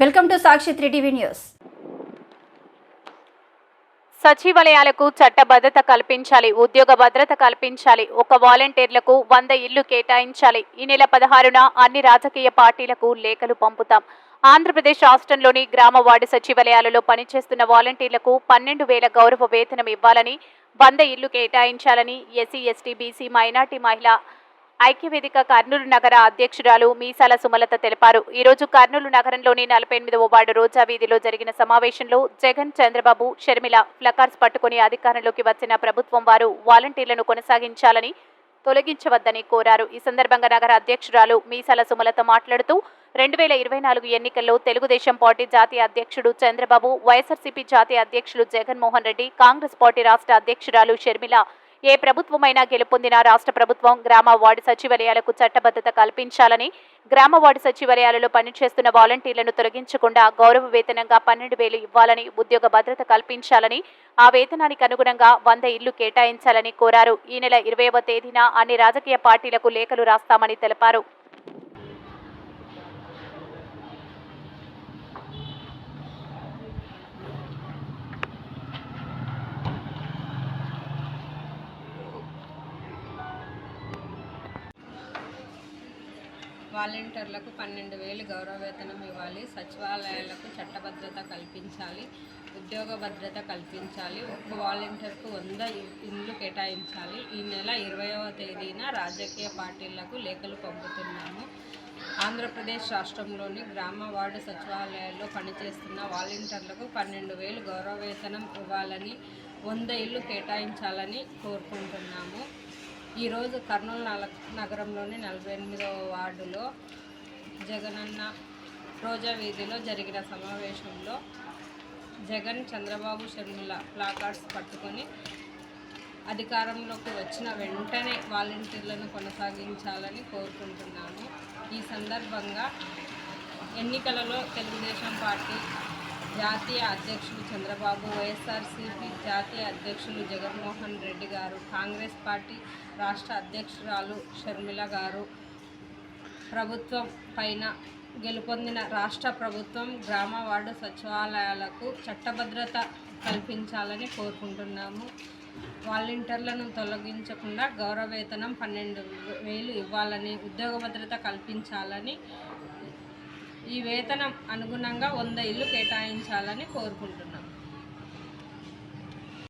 Welcome to Sakshi three TV news. సచివాలయాలకు భద్రత కల్పించాలి ఉద్యోగ భద్రత కల్పించాలి ఒక వాలంటీర్లకు వంద ఇళ్ళు కేటాయించాలి. ఈ నెల పదహారున అన్ని రాజకీయ పార్టీలకు లేఖలు పంపుతాం. ఆంధ్రప్రదేశ్ రాష్ట్రంలోని గ్రామ వార్డు సచివాలయాలలో పనిచేస్తున్న వాలంటీర్లకు పన్నెండు వేల గౌరవ వేతనం ఇవ్వాలని వంద ఇళ్ళు కేటాయించాలని ఎస్సీ ఎస్టీ బీసీ మైనార్టీ మహిళ ఐక్యవేదిక కర్నూలు నగర అధ్యక్షురాలు మీసాల సుమలత తెలిపారు. ఈ రోజు కర్నూలు నగరంలోని నలభై ఎనిమిదవ వార్డు రోజా వీధిలో జరిగిన సమావేశంలో జగన్ చంద్రబాబు షర్మిల ఫ్లకార్స్ పట్టుకుని అధికారంలోకి వచ్చిన ప్రభుత్వం వారు వాలంటీర్లను కొనసాగించాలని తొలగించవద్దని కోరారు. ఈ సందర్భంగా నగర అధ్యక్షురాలు మీసాల సుమలత మాట్లాడుతూ రెండు వేల ఇరవై నాలుగు ఎన్నికల్లో తెలుగుదేశం పార్టీ జాతీయ అధ్యక్షుడు చంద్రబాబు వైఎస్ఆర్సీపీ జాతీయ అధ్యక్షులు జగన్మోహన్ రెడ్డి కాంగ్రెస్ పార్టీ రాష్ట్ర అధ్యక్షురాలు షర్మిల ఏ ప్రభుత్వమైనా గెలుపొందిన రాష్ట్ర ప్రభుత్వం గ్రామ వార్డు సచివాలయాలకు చట్టబద్ధత కల్పించాలని గ్రామ వార్డు సచివాలయాలలో పనిచేస్తున్న వాలంటీర్లను తొలగించకుండా గౌరవ వేతనంగా పన్నెండు వేలు ఇవ్వాలని ఉద్యోగ భద్రత కల్పించాలని ఆ వేతనానికి అనుగుణంగా వంద ఇళ్ళు కేటాయించాలని కోరారు. ఈ నెల ఇరవైవ తేదీన అన్ని రాజకీయ పార్టీలకు లేఖలు రాస్తామని తెలిపారు. వాలంటీర్లకు పన్నెండు వేలు గౌరవ వేతనం ఇవ్వాలి. సచివాలయాలకు చట్టభద్రత కల్పించాలి. ఉద్యోగ భద్రత కల్పించాలి. ఒక్క వాలంటీర్కు వంద ఇండ్లు కేటాయించాలి. ఈ నెల ఇరవైవ తేదీన రాజకీయ పార్టీలకు లేఖలు పంపుతున్నాము. ఆంధ్రప్రదేశ్ రాష్ట్రంలోని గ్రామ వార్డు సచివాలయాల్లో పనిచేస్తున్న వాలంటీర్లకు పన్నెండు వేలు గౌరవ వేతనం ఇవ్వాలని వంద ఇల్లు కేటాయించాలని కోరుకుంటున్నాము. ఈరోజు కర్నూలు నల నగరంలోని నలభై ఎనిమిదవ వార్డులో జగనన్న రోజా వీధిలో జరిగిన సమావేశంలో జగన్ చంద్రబాబు షర్మిల ప్లాకార్డ్స్ పట్టుకొని అధికారంలోకి వచ్చిన వెంటనే వాలంటీర్లను కొనసాగించాలని కోరుకుంటున్నాము. ఈ సందర్భంగా ఎన్నికలలో తెలుగుదేశం పార్టీ జాతీయ అధ్యక్షులు చంద్రబాబు వైఎస్ఆర్సీపీ జాతీయ అధ్యక్షులు జగన్మోహన్ రెడ్డి గారు కాంగ్రెస్ పార్టీ రాష్ట్ర అధ్యక్షురాలు షర్మిల గారు. ప్రభుత్వం పైన గెలుపొందిన రాష్ట్ర ప్రభుత్వం గ్రామ వార్డు సచివాలయాలకు చట్టభద్రత కల్పించాలని కోరుకుంటున్నాము. వాలంటీర్లను తొలగించకుండా గౌరవ వేతనం పన్నెండు వేలు ఇవ్వాలని ఉద్యోగ భద్రత కల్పించాలని ఈ వేతనం అనుగుణంగా వంద ఇల్లు కేటాయించాలని కోరుకుంటున్నాను